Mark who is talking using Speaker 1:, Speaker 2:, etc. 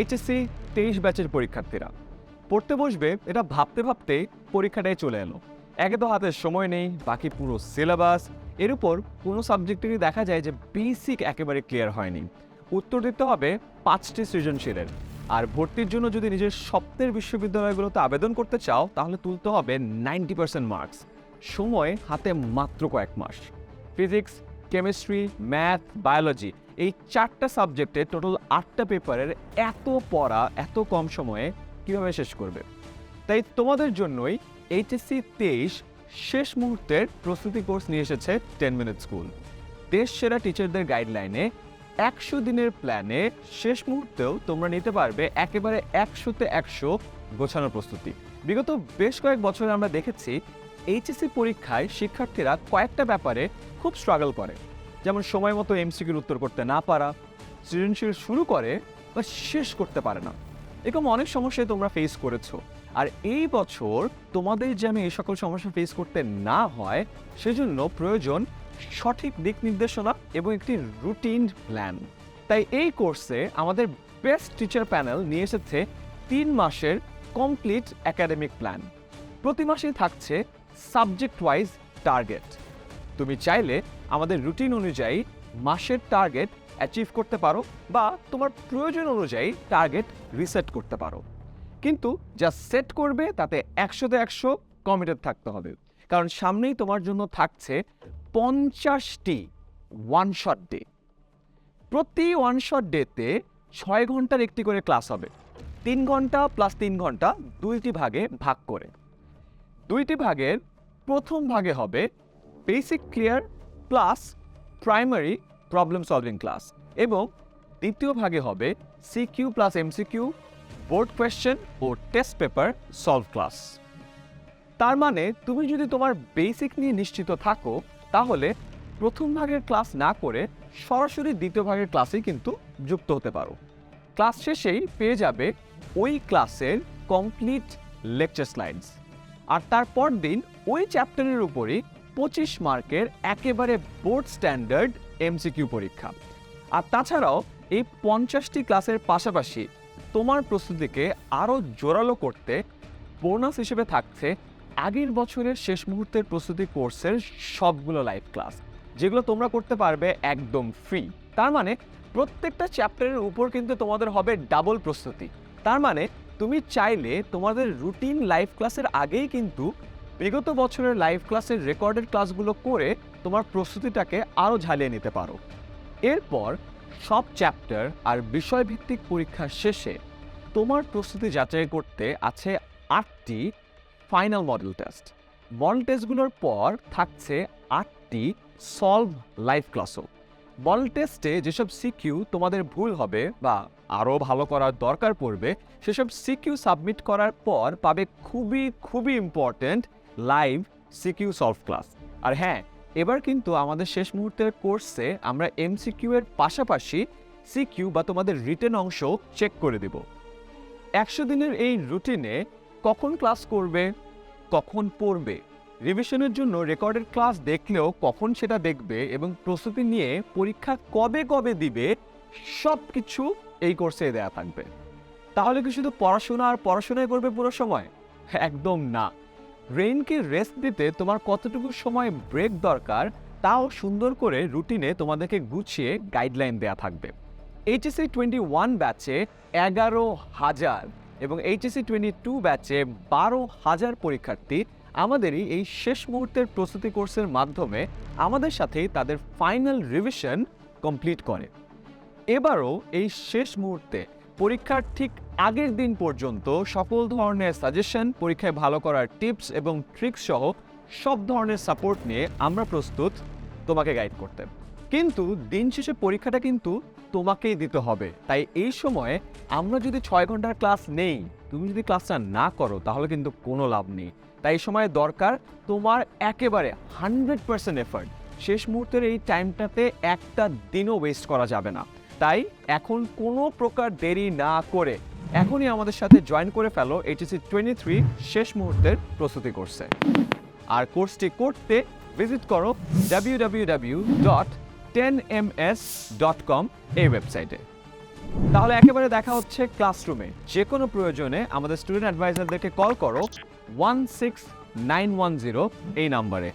Speaker 1: HSC তেইশ ব্যাচের পরীক্ষার্থীরা। পড়তে বসবে এটা ভাবতে ভাবতে পরীক্ষাটাই চলে এলো। একে তো হাতে সময় নেই, বাকি পুরো সিলেবাস এর উপর কোনো সাবজেক্টেরই দেখা যায় যে বেসিক একেবারে ক্লিয়ার হয়নি। উত্তর দিতে হবে পাঁচটি সৃজনশীলের। আর ভর্তির জন্য যদি নিজের স্বপ্নের বিশ্ববিদ্যালয়গুলোতে আবেদন করতে চাও, তাহলে তুলতে হবে নাইনটি পার্সেন্ট মার্কস সময় হাতে মাত্র কয়েক মাস। ফিজিক্স কেমিস্ট্রি, ম্যাথ, বায়োলজি এই চারটা সাবজেক্টে টোটাল আটটা পেপারের এত পড়া এত কম সময়ে কীভাবে শেষ করবে? তাই তোমাদের জন্যই এইচএসসি তেইশ শেষ মুহূর্তের প্রস্তুতি কোর্স নিয়ে এসেছে টেন মিনিট স্কুল। দেশ সেরা টিচারদের গাইডলাইনে একশো দিনের প্ল্যানে শেষ মুহূর্তেও তোমরা নিতে পারবে একেবারে একশোতে একশো গোছানোর প্রস্তুতি। বিগত বেশ কয়েক বছরে আমরা দেখেছি এইচএসসি পরীক্ষায় শিক্ষার্থীরা কয়েকটা ব্যাপারে খুব স্ট্রাগল করে। যেমন সময় মতো এমসিকিউর উত্তর করতে না পারা, সৃজনশীল শুরু করে বা শেষ করতে পারে না। এরকম অনেক সমস্যায় তোমরা ফেস করেছ। আর এই বছর তোমাদের যেন এই সকল সমস্যা ফেস করতে না হয়, সেজন্য প্রয়োজন সঠিক দিক নির্দেশনা এবং একটি রুটিন প্ল্যান তাই এই কোর্সে আমাদের বেস্ট টিচার প্যানেল নিয়ে এসেছে তিন মাসের কমপ্লিট একাডেমিক প্ল্যান প্রতি মাসেই থাকছে সাবজেক্ট ওয়াইজ টার্গেট তুমি চাইলে আমাদের রুটিন অনুযায়ী মাসের টার্গেট অ্যাচিভ করতে পারো বা তোমার প্রয়োজন অনুযায়ী টার্গেট রিসেট করতে পারো। কিন্তু যা সেট করবে তাতে একশোতে একশো কমিটেড থাকতে হবে। কারণ সামনেই তোমার জন্য থাকছে পঞ্চাশটি ওয়ান শট ডে প্রতি ওয়ান শট ডেতে ছয় ঘণ্টার একটি করে ক্লাস হবে। তিন ঘণ্টা প্লাস তিন ঘণ্টা দুইটি ভাগে ভাগ করে। দুইটি ভাগের প্রথম ভাগে হবে basic clear plus primary problem solving class এবং দ্বিতীয় ভাগে হবে CQ plus MCQ board question ও টেস্ট পেপার সলভ ক্লাস তার মানে তুমি যদি তোমার বেসিক নিয়ে নিশ্চিত থাকো, তাহলে প্রথম ভাগের ক্লাস না করে সরাসরি দ্বিতীয় ভাগের ক্লাসেই কিন্তু যুক্ত হতে পারো। ক্লাস শেষেই পেয়ে যাবে ওই ক্লাসের কমপ্লিট লেকচার স্লাইডস আর তারপর দিন ওই চ্যাপ্টারের উপরই পঁচিশ মার্কের একেবারে বোর্ড স্ট্যান্ডার্ড এমসিকিউ পরীক্ষা। আর তাছাড়াও এই পঞ্চাশটি ক্লাসের পাশাপাশি তোমার প্রস্তুতিকে আরও জোরালো করতে বোনাস হিসেবে থাকছে আগের বছরের শেষ মুহূর্তের প্রস্তুতি কোর্সের সবগুলো লাইভ ক্লাস, যেগুলো তোমরা করতে পারবে একদম ফ্রি তার মানে প্রত্যেকটা চ্যাপ্টারের উপর কিন্তু তোমাদের হবে ডাবল প্রস্তুতি। তার মানে তুমি চাইলে তোমাদের রুটিন লাইভ ক্লাসের আগেই কিন্তু বিগত বছরের লাইভ ক্লাসের রেকর্ডেড ক্লাসগুলো করে তোমার প্রস্তুতিটাকে আরও ঝালিয়ে নিতে পারো। এরপর সব চ্যাপ্টার আর বিষয়ভিত্তিক পরীক্ষার শেষে তোমার প্রস্তুতি যাচাই করতে আছে আটটি ফাইনাল মডেল টেস্ট মডেল টেস্টগুলোর পর থাকছে আটটি সলভ লাইভ ক্লাসও মডেল টেস্টে যেসব সিকিউ তোমাদের ভুল হবে বা আরও ভালো করার দরকার পড়বে, সেসব সিকিউ সাবমিট করার পর পাবে খুবই খুবই important live CQ solve class. আর হ্যাঁ এবার কিন্তু আমাদের শেষ মুহূর্তের কোর্সে আমরা এমসিকিউ এর পাশাপাশি সিকিউ বা তোমাদের রিটেন অংশ চেক করে দেব। একশো দিনের এই রুটিনে কখন ক্লাস করবে, কখন পড়বে? রিভিশনের জন্য রেকর্ডেড ক্লাস দেখলেও কখন সেটা দেখবে এবং প্রস্তুতি নিয়ে পরীক্ষা কবে কবে দিবে সব কিছু এই কোর্সে দেয়া থাকবে। তাহলে কি শুধু পড়াশোনা আর পড়াশোনাই করবে পুরো সময়? একদম না। ব্রেনকে রেস্ট দিতে তোমার কতটুকু সময় ব্রেক দরকার, তাও সুন্দর করে রুটিনে তোমাদেরকে গুছিয়ে গাইডলাইন দেয়া থাকবে। এইচএসসি টোয়েন্টি ওয়ান ব্যাচে এগারো হাজার এবং এইচএসসি টোয়েন্টি টু ব্যাচে বারো হাজার পরীক্ষার্থী আমাদেরই এই শেষ মুহূর্তের প্রস্তুতি কোর্সের মাধ্যমে আমাদের সাথে তাদের ফাইনাল রিভিশন কমপ্লিট করে। এবারও এই শেষ মুহূর্তে পরীক্ষার ঠিক আগের দিন পর্যন্ত সকল ধরনের সাজেশন, পরীক্ষায় ভালো করার টিপস এবং ট্রিক্স সহ সব ধরনের সাপোর্ট নিয়ে আমরা প্রস্তুত তোমাকে গাইড করতে। কিন্তু দিন শেষে পরীক্ষাটা কিন্তু তোমাকেই দিতে হবে। তাই এই সময়ে আমরা যদি ছয় ঘণ্টার ক্লাস নেই, তুমি যদি ক্লাসটা না করো, তাহলে কিন্তু কোনো লাভ নেই। তাই সময় দরকার তোমার একেবারে হান্ড্রেড পার্সেন্ট এফার্ট। শেষ মুহূর্তের এই টাইমটাতে একটা দিনও ওয়েস্ট করা যাবে না। তাই এখন কোনো প্রকার দেরি না করে এখনই আমাদের সাথে জয়েন করে ফেলো এইচএসি টোয়েন্টি থ্রি শেষ মুহূর্তের প্রস্তুতি করছে আর কোর্সটি করতে ভিজিট করো W W W dot ten M S dot com এই ওয়েবসাইটে তাহলে একেবারে দেখা হচ্ছে ক্লাসরুমে যে কোনো প্রয়োজনে আমাদের স্টুডেন্ট অ্যাডভাইজারদেরকে কল করো one six nine one zero এই নাম্বারে